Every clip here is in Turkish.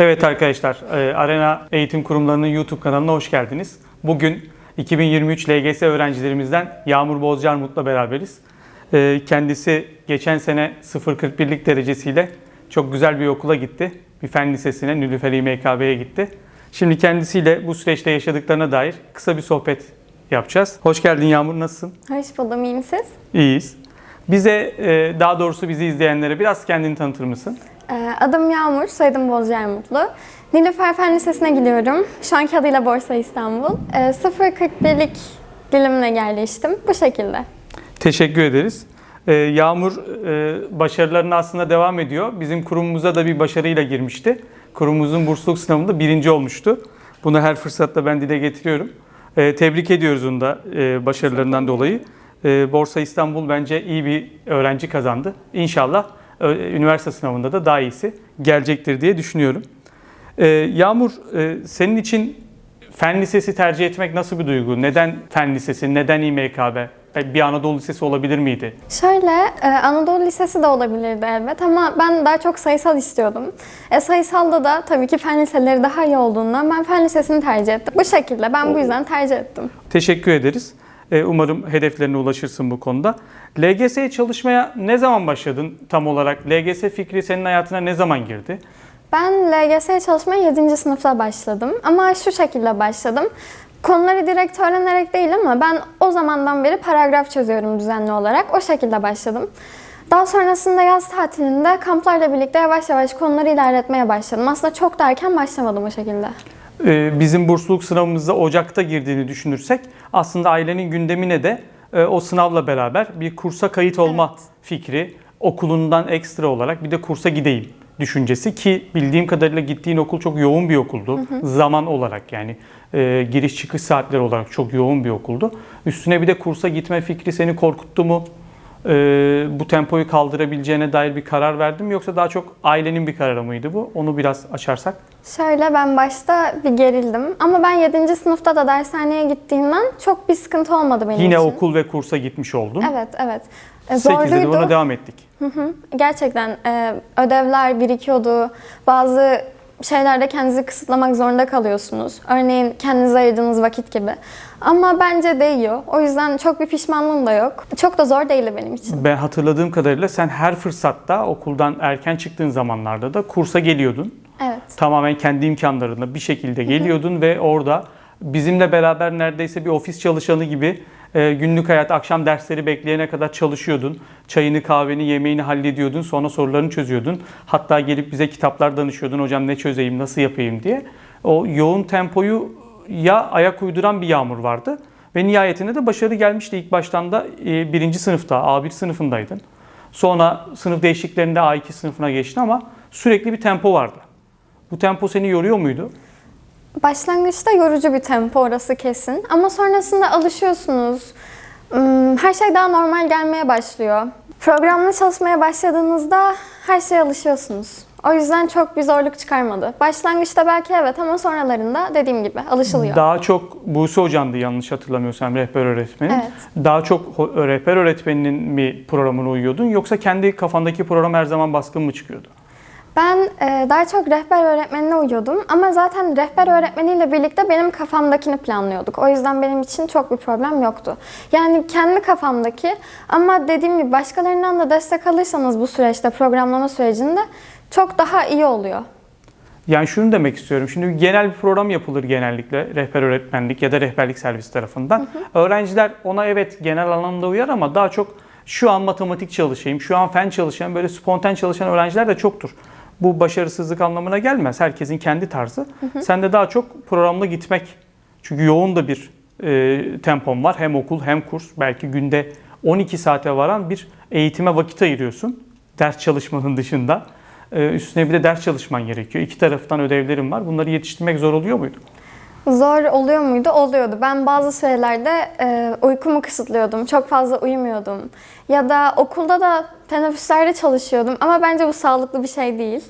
Evet arkadaşlar, e, Arena Eğitim Kurumları'nın YouTube kanalına hoş geldiniz. Bugün 2023 LGS öğrencilerimizden Yağmur Bozcarmut'la beraberiz. E, Kendisi geçen sene 0.41'lik derecesiyle çok güzel bir okula gitti. Bir fen lisesine, Nilüfer İMKB'ye gitti. Şimdi kendisiyle bu süreçte yaşadıklarına dair kısa bir sohbet yapacağız. Hoş geldin Yağmur, nasılsın? Hoş buldum, iyiyim siz? İyiyiz. Bize, e, daha doğrusu bizi izleyenlere biraz kendini tanıtır mısın? Ee, Adım Yağmur, soyadım Bozcaermutlu. Nilüfer Fen Lisesi'ne gidiyorum. Şu anki adıyla Borsa İstanbul. Ee, 0.41'lik dilimine yerleştim. Bu şekilde. Teşekkür ederiz. Ee, Yağmur e, başarılarına aslında devam ediyor. Bizim kurumumuza da bir başarıyla girmişti. Kurumumuzun bursluluk sınavında birinci olmuştu. Bunu her fırsatta ben dile getiriyorum. Ee, tebrik ediyoruz onu da e, başarılarından dolayı. Ee, Borsa İstanbul bence iyi bir öğrenci kazandı. İnşallah üniversite sınavında da daha iyisi gelecektir diye düşünüyorum. Ee, Yağmur, e, senin için fen lisesi tercih etmek nasıl bir duygu? Neden fen lisesi, neden İMKB? Bir Anadolu Lisesi olabilir miydi? Şöyle, e, Anadolu Lisesi de olabilirdi elbet ama ben daha çok sayısal istiyordum. E, sayısalda da tabii ki fen liseleri daha iyi olduğundan ben fen lisesini tercih ettim. Bu şekilde, ben bu yüzden tercih ettim. Teşekkür ederiz. Ee, Umarım hedeflerine ulaşırsın bu konuda. LGS'ye çalışmaya ne zaman başladın tam olarak? LGS fikri senin hayatına ne zaman girdi? Ben LGS'ye çalışmaya 7. sınıfta başladım ama şu şekilde başladım. Konuları direkt öğrenerek değil ama ben o zamandan beri paragraf çözüyorum düzenli olarak. O şekilde başladım. Daha sonrasında yaz tatilinde kamplarla birlikte yavaş yavaş konuları ilerletmeye başladım. Aslında çok da erken başlamadım o şekilde. Ee, Bizim bursluluk sınavımızda Ocak'ta girdiğini düşünürsek aslında ailenin gündemine de e, o sınavla beraber bir kursa kayıt olma fikri, okulundan ekstra olarak bir de kursa gideyim düşüncesi ki bildiğim kadarıyla gittiğin okul çok yoğun bir okuldu. Zaman olarak yani e, giriş çıkış saatleri olarak çok yoğun bir okuldu. Üstüne bir de kursa gitme fikri seni korkuttu mu? E, bu tempoyu kaldırabileceğine dair bir karar verdin mi yoksa daha çok ailenin bir kararı mıydı bu? Onu biraz açarsak. Şöyle ben başta bir gerildim ama ben 7. sınıfta da dershaneye gittiğimden çok bir sıkıntı olmadı benim Yine için. okul ve kursa gitmiş oldun. Evet, evet. E, 8'de de Zorluydu. devam ettik. Hı hı. Gerçekten e, ödevler birikiyordu. Bazı şeylerde kendinizi kısıtlamak zorunda kalıyorsunuz. Örneğin kendinize ayırdığınız vakit gibi. Ama bence değiyor. O yüzden çok bir pişmanlığım da yok. Çok da zor değildi benim için. Ben hatırladığım kadarıyla sen her fırsatta okuldan erken çıktığın zamanlarda da kursa geliyordun. Evet. Tamamen kendi imkanlarında bir şekilde geliyordun ve orada bizimle beraber neredeyse bir ofis çalışanı gibi e, günlük hayat, akşam dersleri bekleyene kadar çalışıyordun. Çayını, kahveni, yemeğini hallediyordun. Sonra sorularını çözüyordun. Hatta gelip bize kitaplar danışıyordun. Hocam ne çözeyim, nasıl yapayım diye. O yoğun tempoyu ya ayak uyduran bir yağmur vardı. Ve nihayetinde de başarı gelmişti. İlk baştan da e, birinci sınıfta, A1 sınıfındaydın. Sonra sınıf değişikliklerinde A2 sınıfına geçtin ama sürekli bir tempo vardı. Bu tempo seni yoruyor muydu? Başlangıçta yorucu bir tempo orası kesin. Ama sonrasında alışıyorsunuz. Hmm, Her şey daha normal gelmeye başlıyor. Programla çalışmaya başladığınızda her şeye alışıyorsunuz. O yüzden çok bir zorluk çıkarmadı. Başlangıçta belki evet ama sonralarında dediğim gibi alışılıyor. Daha çok Buse Hoca'ndı yanlış hatırlamıyorsam rehber öğretmenin. Evet. Daha çok rehber öğretmeninin mi programına uyuyordun yoksa kendi kafandaki program her zaman baskın mı çıkıyordu? Ben e, daha çok rehber öğretmenine uyuyordum ama zaten rehber öğretmeniyle birlikte benim kafamdakini planlıyorduk. O yüzden benim için çok bir problem yoktu. Yani kendi kafamdaki ama dediğim gibi başkalarından da destek alırsanız bu süreçte programlama sürecinde çok daha iyi oluyor. Yani şunu demek istiyorum. Şimdi genel bir program yapılır genellikle rehber öğretmenlik ya da rehberlik servisi tarafından. Öğrenciler ona evet genel anlamda uyar ama daha çok şu an matematik çalışayım, şu an fen çalışan, böyle spontan çalışan öğrenciler de çoktur. Bu başarısızlık anlamına gelmez. Herkesin kendi tarzı. Sen de daha çok programlı gitmek. Çünkü yoğun da bir e, tempon var. Hem okul hem kurs. Belki günde 12 saate varan bir eğitime vakit ayırıyorsun. Ders çalışmanın dışında. Ee, üstüne bir de ders çalışman gerekiyor. İki taraftan ödevlerim var. Bunları yetiştirmek zor oluyor muydu? Zor oluyor muydu? Oluyordu. Ben bazı sürelerde e, uykumu kısıtlıyordum. Çok fazla uyumuyordum. Ya da okulda da teneffüslerde çalışıyordum. Ama bence bu sağlıklı bir şey değil.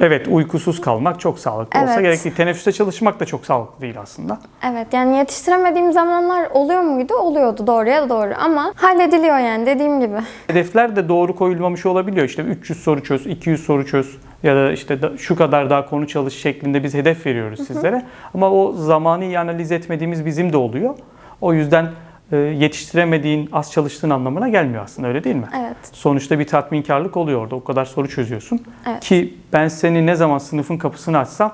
Evet, uykusuz kalmak çok sağlıklı olsa Evet. gerek değil. Teneffüste çalışmak da çok sağlıklı değil aslında. Evet yani yetiştiremediğim zamanlar oluyor muydu? Oluyordu doğruya doğru ama hallediliyor yani dediğim gibi. Hedefler de doğru koyulmamış olabiliyor. İşte 300 soru çöz, 200 soru çöz ya da işte şu kadar daha konu çalış şeklinde biz hedef veriyoruz sizlere. Ama o zamanı iyi analiz etmediğimiz bizim de oluyor. O yüzden yetiştiremediğin, az çalıştığın anlamına gelmiyor aslında öyle değil mi? Evet. Sonuçta bir tatminkarlık oluyor orada. O kadar soru çözüyorsun. Evet. Ki ben seni ne zaman sınıfın kapısını açsam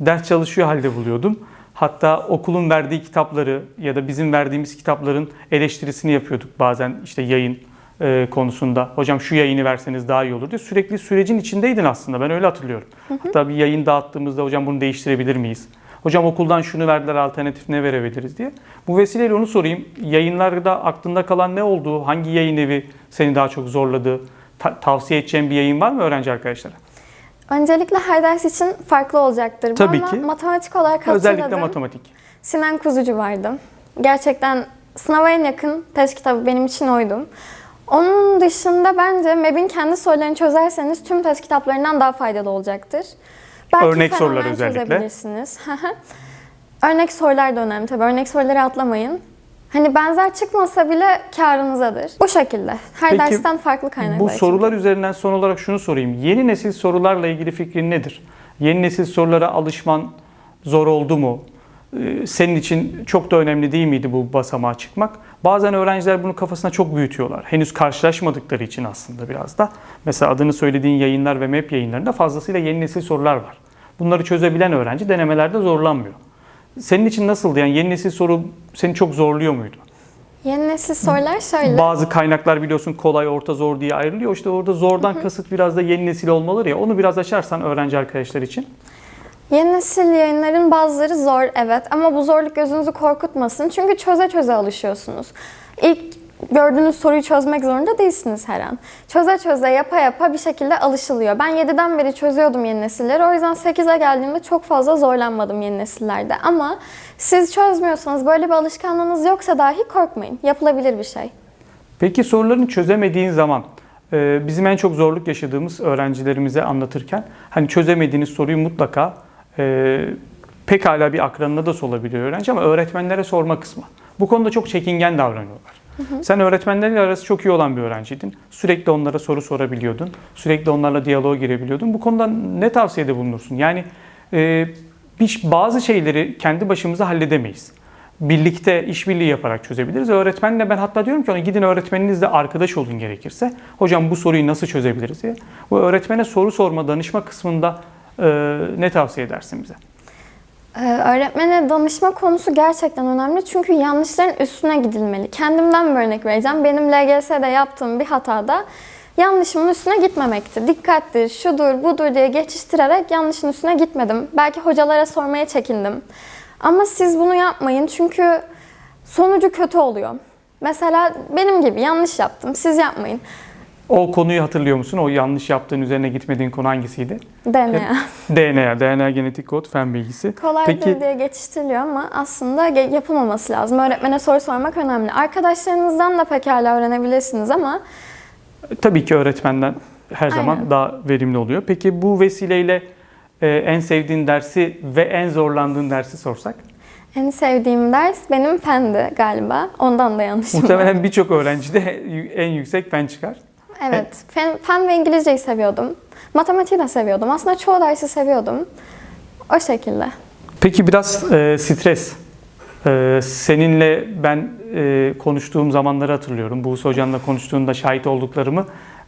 ders çalışıyor halde buluyordum. Hatta okulun verdiği kitapları ya da bizim verdiğimiz kitapların eleştirisini yapıyorduk bazen işte yayın e, konusunda. Hocam şu yayını verseniz daha iyi olur diye. Sürekli sürecin içindeydin aslında. Ben öyle hatırlıyorum. Hatta bir yayın dağıttığımızda hocam bunu değiştirebilir miyiz? Hocam okuldan şunu verdiler alternatif ne verebiliriz diye. Bu vesileyle onu sorayım. Yayınlarda aklında kalan ne oldu? Hangi yayın evi seni daha çok zorladı? Ta- tavsiye edeceğin bir yayın var mı öğrenci arkadaşlara? Öncelikle her ders için farklı olacaktır. bu Tabii ama ki. matematik olarak Özellikle hatırladım. matematik. Sinan Kuzucu vardı. Gerçekten sınava en yakın test kitabı benim için oydu. Onun dışında bence MEB'in kendi sorularını çözerseniz tüm test kitaplarından daha faydalı olacaktır. Örnek fenomen sorular özellikle. Örnek sorular da önemli tabii. Örnek soruları atlamayın. Hani benzer çıkmasa bile karınızadır. Bu şekilde. Her Peki, dersten farklı kaynaklar. Bu için. sorular üzerinden son olarak şunu sorayım. Yeni nesil sorularla ilgili fikrin nedir? Yeni nesil sorulara alışman zor oldu mu? Ee, Senin için çok da önemli değil miydi bu basamağa çıkmak? Bazen öğrenciler bunu kafasına çok büyütüyorlar. Henüz karşılaşmadıkları için aslında biraz da. Mesela adını söylediğin yayınlar ve MEP yayınlarında fazlasıyla yeni nesil sorular var. Bunları çözebilen öğrenci denemelerde zorlanmıyor. Senin için nasıldı? Yani yeni nesil soru seni çok zorluyor muydu? Yeni nesil sorular şöyle. Bazı kaynaklar biliyorsun kolay, orta, zor diye ayrılıyor. İşte orada zordan kasıt biraz da yeni nesil olmalıdır ya. Onu biraz açarsan öğrenci arkadaşlar için. Yeni nesil yayınların bazıları zor evet ama bu zorluk gözünüzü korkutmasın. Çünkü çöze çöze alışıyorsunuz. İlk gördüğünüz soruyu çözmek zorunda değilsiniz her an. Çöze çöze yapa yapa bir şekilde alışılıyor. Ben 7'den beri çözüyordum yeni nesilleri. O yüzden 8'e geldiğimde çok fazla zorlanmadım yeni nesillerde. Ama siz çözmüyorsanız böyle bir alışkanlığınız yoksa dahi korkmayın. Yapılabilir bir şey. Peki sorularını çözemediğin zaman e, bizim en çok zorluk yaşadığımız öğrencilerimize anlatırken hani çözemediğiniz soruyu mutlaka e, pekala bir akranına da sorabiliyor öğrenci ama öğretmenlere sorma kısmı. Bu konuda çok çekingen davranıyorlar. Sen öğretmenlerle arası çok iyi olan bir öğrenciydin. Sürekli onlara soru sorabiliyordun. Sürekli onlarla diyaloğa girebiliyordun. Bu konuda ne tavsiyede bulunursun? Yani e, bir, bazı şeyleri kendi başımıza halledemeyiz. Birlikte işbirliği yaparak çözebiliriz. Öğretmenle ben hatta diyorum ki ona gidin öğretmeninizle arkadaş olun gerekirse. Hocam bu soruyu nasıl çözebiliriz diye. Bu öğretmene soru sorma, danışma kısmında e, ne tavsiye edersin bize? Ee, Öğretmene danışma konusu gerçekten önemli çünkü yanlışların üstüne gidilmeli. Kendimden bir örnek vereceğim. Benim LGS'de yaptığım bir hatada yanlışımın üstüne gitmemekti. Dikkattir, şudur, budur diye geçiştirerek yanlışın üstüne gitmedim. Belki hocalara sormaya çekindim. Ama siz bunu yapmayın çünkü sonucu kötü oluyor. Mesela benim gibi yanlış yaptım, siz yapmayın. O konuyu hatırlıyor musun? O yanlış yaptığın üzerine gitmediğin konu hangisiydi? DNA. DNA, DNA genetik kod, fen bilgisi. Kolaydır Peki diye geçiştiriliyor ama aslında yapılmaması lazım. Öğretmene soru sormak önemli. Arkadaşlarınızdan da pekala öğrenebilirsiniz ama tabii ki öğretmenden her zaman Aynen. daha verimli oluyor. Peki bu vesileyle e, en sevdiğin dersi ve en zorlandığın dersi sorsak? en sevdiğim ders benim fendi galiba. Ondan da yanlışım var. Muhtemelen birçok öğrencide en yüksek fen çıkar. Evet. Fen, fen ve İngilizceyi seviyordum. Matematiği de seviyordum. Aslında çoğu dersi seviyordum. O şekilde. Peki biraz e, stres. E, seninle ben e, konuştuğum zamanları hatırlıyorum. Buse Hocam'la konuştuğunda şahit olduklarımı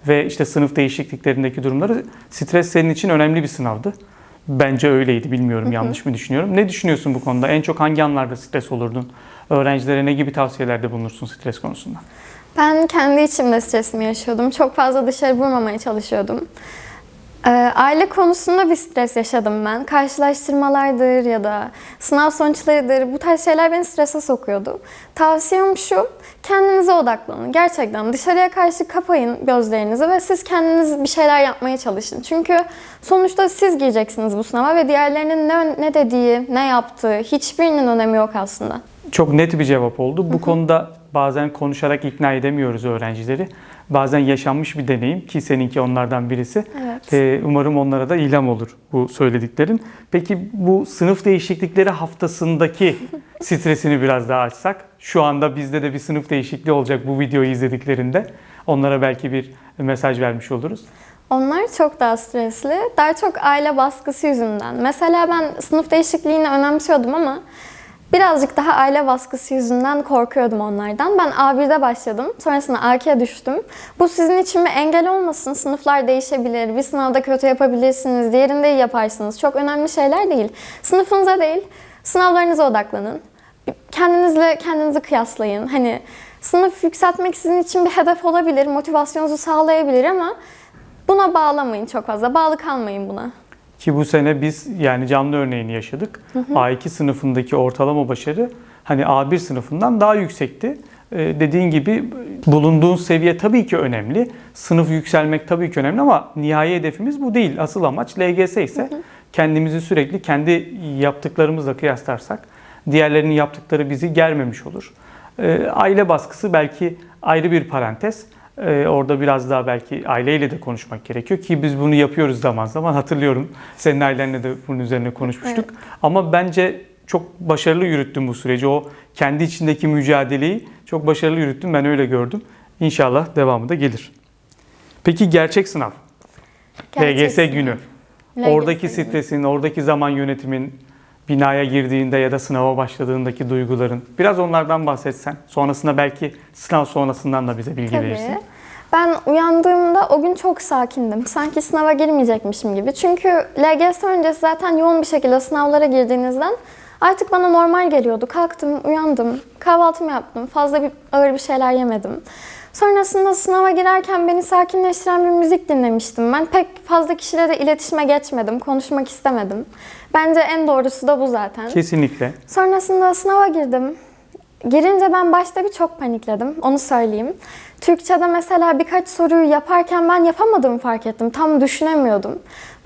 ve işte sınıf değişikliklerindeki durumları. Stres senin için önemli bir sınavdı. Bence öyleydi. Bilmiyorum yanlış mı düşünüyorum. Ne düşünüyorsun bu konuda? En çok hangi anlarda stres olurdun? Öğrencilere ne gibi tavsiyelerde bulunursun stres konusunda? Ben kendi içimde stresimi yaşıyordum. Çok fazla dışarı vurmamaya çalışıyordum. Ee, aile konusunda bir stres yaşadım ben. Karşılaştırmalardır ya da sınav sonuçlarıdır. Bu tarz şeyler beni strese sokuyordu. Tavsiyem şu, kendinize odaklanın. Gerçekten dışarıya karşı kapayın gözlerinizi ve siz kendiniz bir şeyler yapmaya çalışın. Çünkü sonuçta siz gireceksiniz bu sınava ve diğerlerinin ne, ne dediği, ne yaptığı hiçbirinin önemi yok aslında. Çok net bir cevap oldu. Bu konuda bazen konuşarak ikna edemiyoruz öğrencileri. Bazen yaşanmış bir deneyim ki seninki onlardan birisi. Evet. Ee, umarım onlara da ilham olur bu söylediklerin. Peki bu sınıf değişiklikleri haftasındaki stresini biraz daha açsak. Şu anda bizde de bir sınıf değişikliği olacak bu videoyu izlediklerinde. Onlara belki bir mesaj vermiş oluruz. Onlar çok daha stresli. Daha çok aile baskısı yüzünden. Mesela ben sınıf değişikliğini önemsiyordum ama birazcık daha aile baskısı yüzünden korkuyordum onlardan. Ben A1'de başladım. Sonrasında A2'ye düştüm. Bu sizin için bir engel olmasın. Sınıflar değişebilir. Bir sınavda kötü yapabilirsiniz. Diğerinde iyi yaparsınız. Çok önemli şeyler değil. Sınıfınıza değil, sınavlarınıza odaklanın. Kendinizle kendinizi kıyaslayın. Hani sınıf yükseltmek sizin için bir hedef olabilir, motivasyonunuzu sağlayabilir ama buna bağlamayın çok fazla. Bağlı kalmayın buna. Ki bu sene biz yani canlı örneğini yaşadık. A2 sınıfındaki ortalama başarı hani A1 sınıfından daha yüksekti. Ee, dediğin gibi bulunduğun seviye tabii ki önemli. Sınıf yükselmek tabii ki önemli ama nihai hedefimiz bu değil. Asıl amaç LGS ise kendimizi sürekli kendi yaptıklarımızla kıyaslarsak diğerlerinin yaptıkları bizi germemiş olur. Ee, aile baskısı belki ayrı bir parantez. Ee, orada biraz daha belki aileyle de konuşmak gerekiyor ki biz bunu yapıyoruz zaman zaman hatırlıyorum. Senin ailenle de bunun üzerine konuşmuştuk. Ama bence çok başarılı yürüttün bu süreci. O kendi içindeki mücadeleyi çok başarılı yürüttün. Ben öyle gördüm. İnşallah devamı da gelir. Peki gerçek sınav, Gerçek LGS sınav. günü. LGS Oradaki günü. stresin, oradaki zaman yönetimin, binaya girdiğinde ya da sınava başladığındaki duyguların. Biraz onlardan bahsetsen. Sonrasında belki sınav sonrasından da bize bilgi Tabii. verirsin. Ben uyandığımda o gün çok sakindim. Sanki sınava girmeyecekmişim gibi. Çünkü LGS öncesi zaten yoğun bir şekilde sınavlara girdiğinizden artık bana normal geliyordu. Kalktım, uyandım, kahvaltımı yaptım. Fazla bir ağır bir şeyler yemedim. Sonrasında sınava girerken beni sakinleştiren bir müzik dinlemiştim. Ben pek fazla kişiyle de iletişime geçmedim, konuşmak istemedim. Bence en doğrusu da bu zaten. Kesinlikle. Sonrasında sınava girdim. Girince ben başta bir çok panikledim, onu söyleyeyim. Türkçe'de mesela birkaç soruyu yaparken ben yapamadığımı fark ettim. Tam düşünemiyordum.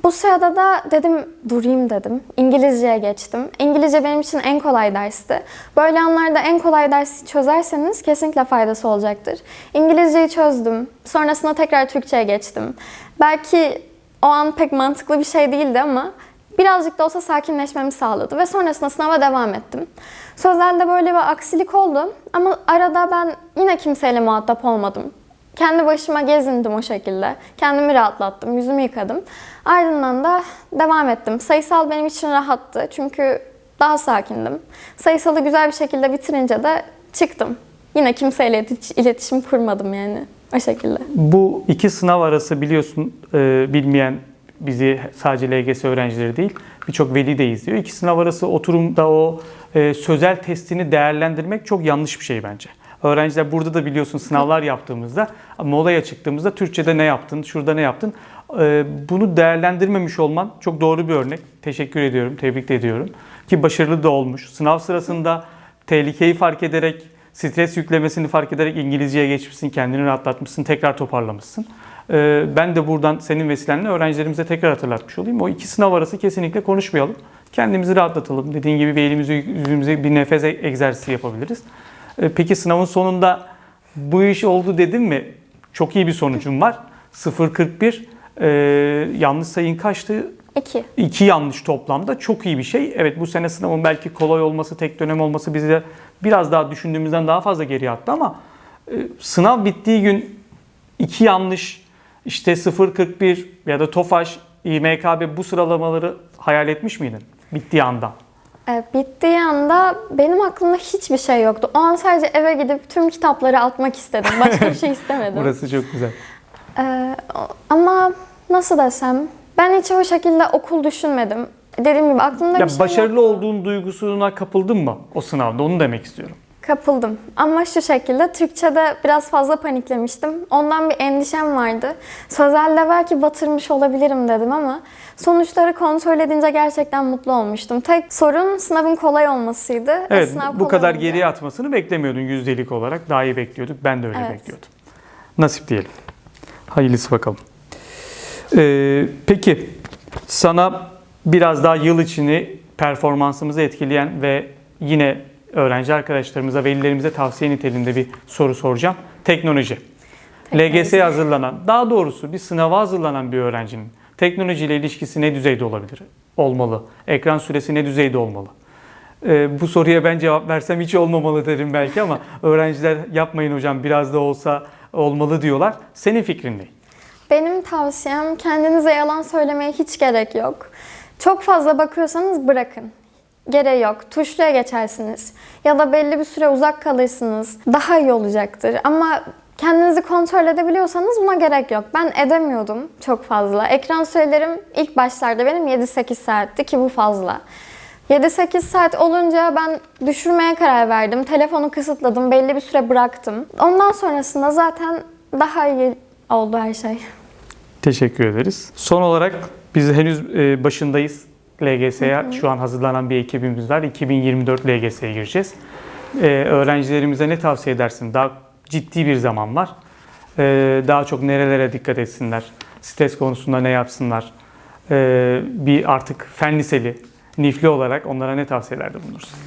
Bu sırada da dedim durayım dedim. İngilizceye geçtim. İngilizce benim için en kolay dersti. Böyle anlarda en kolay dersi çözerseniz kesinlikle faydası olacaktır. İngilizceyi çözdüm. Sonrasında tekrar Türkçe'ye geçtim. Belki o an pek mantıklı bir şey değildi ama birazcık da olsa sakinleşmemi sağladı ve sonrasında sınava devam ettim. Sözelde böyle bir aksilik oldu ama arada ben yine kimseyle muhatap olmadım. Kendi başıma gezindim o şekilde. Kendimi rahatlattım, yüzümü yıkadım. Ardından da devam ettim. Sayısal benim için rahattı çünkü daha sakindim. Sayısalı güzel bir şekilde bitirince de çıktım. Yine kimseyle iletişim kurmadım yani o şekilde. Bu iki sınav arası biliyorsun e, bilmeyen bizi sadece LGS öğrencileri değil birçok veli de izliyor. İki sınav arası oturumda o e, sözel testini değerlendirmek çok yanlış bir şey bence. Öğrenciler burada da biliyorsun sınavlar yaptığımızda molaya çıktığımızda Türkçe'de ne yaptın, şurada ne yaptın e, bunu değerlendirmemiş olman çok doğru bir örnek. Teşekkür ediyorum, tebrik ediyorum. Ki başarılı da olmuş. Sınav sırasında tehlikeyi fark ederek, stres yüklemesini fark ederek İngilizceye geçmişsin, kendini rahatlatmışsın, tekrar toparlamışsın. Ee, Ben de buradan senin vesilenle öğrencilerimize tekrar hatırlatmış olayım. O iki sınav arası kesinlikle konuşmayalım. Kendimizi rahatlatalım. Dediğin gibi bir elimizi yüzümüze bir nefes egzersizi yapabiliriz. Ee, Peki sınavın sonunda bu iş oldu dedim mi? Çok iyi bir sonucum var. 0.41 ee, yanlış sayın kaçtı? İki. İki yanlış toplamda çok iyi bir şey. Evet bu sene sınavın belki kolay olması, tek dönem olması bizi de biraz daha düşündüğümüzden daha fazla geriye attı ama e, sınav bittiği gün iki yanlış işte 0.41 ya da TOFAŞ, İMKB bu sıralamaları hayal etmiş miydin bittiği anda? E, bittiği anda benim aklımda hiçbir şey yoktu. O an sadece eve gidip tüm kitapları atmak istedim. Başka bir şey istemedim. Burası çok güzel. E, ama nasıl desem, ben hiç o şekilde okul düşünmedim. Dediğim gibi aklımda Ya bir şey başarılı yoktu. olduğun duygusuna kapıldın mı o sınavda? Onu demek istiyorum. Kapıldım. Ama şu şekilde Türkçe'de biraz fazla paniklemiştim. Ondan bir endişem vardı. Sözelde belki batırmış olabilirim dedim ama sonuçları kontrol edince gerçekten mutlu olmuştum. Tek sorun sınavın kolay olmasıydı. E, Evet sınav bu kadar olunca- geriye atmasını beklemiyordun yüzdelik olarak. Daha iyi bekliyorduk. Ben de öyle Evet. bekliyordum. Nasip diyelim. Hayırlısı bakalım. Ee, peki sana biraz daha yıl içini performansımızı etkileyen ve yine öğrenci arkadaşlarımıza, velilerimize tavsiye niteliğinde bir soru soracağım. Teknoloji. LGS'ye hazırlanan, daha doğrusu bir sınava hazırlanan bir öğrencinin teknolojiyle ilişkisi ne düzeyde olabilir? Olmalı. Ekran süresi ne düzeyde olmalı? Ee, bu soruya ben cevap versem hiç olmamalı derim belki ama öğrenciler yapmayın hocam biraz da olsa olmalı diyorlar. Senin fikrin ne? Benim tavsiyem kendinize yalan söylemeye hiç gerek yok. Çok fazla bakıyorsanız bırakın. Gereği yok. Tuşluya geçersiniz. Ya da belli bir süre uzak kalırsınız. Daha iyi olacaktır. Ama kendinizi kontrol edebiliyorsanız buna gerek yok. Ben edemiyordum çok fazla. Ekran sürelerim ilk başlarda benim 7-8 saatti ki bu fazla. 7-8 saat olunca ben düşürmeye karar verdim. Telefonu kısıtladım. Belli bir süre bıraktım. Ondan sonrasında zaten daha iyi oldu her şey. Teşekkür ederiz. Son olarak biz henüz e, başındayız. LGS'ye şu an hazırlanan bir ekibimiz var. 2024 LGS'ye gireceğiz. E, öğrencilerimize ne tavsiye edersin? Daha ciddi bir zaman var. E, daha çok nerelere dikkat etsinler? Stres konusunda ne yapsınlar? E, bir artık fen liseli, nifli olarak onlara ne tavsiyelerde bulunursun?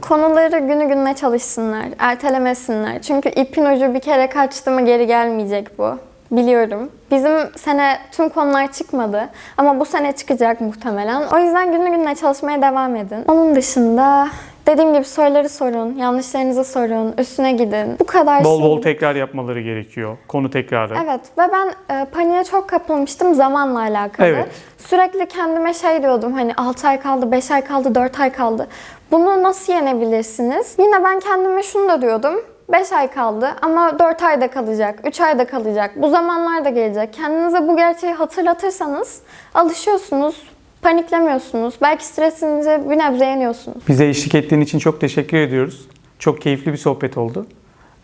Konuları günü gününe çalışsınlar, ertelemesinler. Çünkü ipin ucu bir kere kaçtı mı geri gelmeyecek bu. Biliyorum. Bizim sene tüm konular çıkmadı ama bu sene çıkacak muhtemelen. O yüzden günü gününe çalışmaya devam edin. Onun dışında dediğim gibi soruları sorun, yanlışlarınızı sorun, üstüne gidin. Bu kadar Bol şey. bol tekrar yapmaları gerekiyor. Konu tekrarı. Evet ve ben e, paniğe çok kapılmıştım zamanla alakalı. Evet. Sürekli kendime şey diyordum hani 6 ay kaldı, 5 ay kaldı, 4 ay kaldı. Bunu nasıl yenebilirsiniz? Yine ben kendime şunu da diyordum. 5 ay kaldı ama 4 ay da kalacak, 3 ay da kalacak. Bu zamanlar da gelecek. Kendinize bu gerçeği hatırlatırsanız alışıyorsunuz, paniklemiyorsunuz. Belki stresinizi bir nebze yeniyorsunuz. Bize eşlik ettiğin için çok teşekkür ediyoruz. Çok keyifli bir sohbet oldu.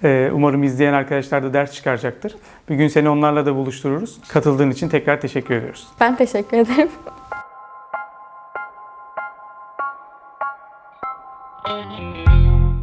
Ee, umarım izleyen arkadaşlar da ders çıkaracaktır. Bir gün seni onlarla da buluştururuz. Katıldığın için tekrar teşekkür ediyoruz. Ben teşekkür ederim. Thank you.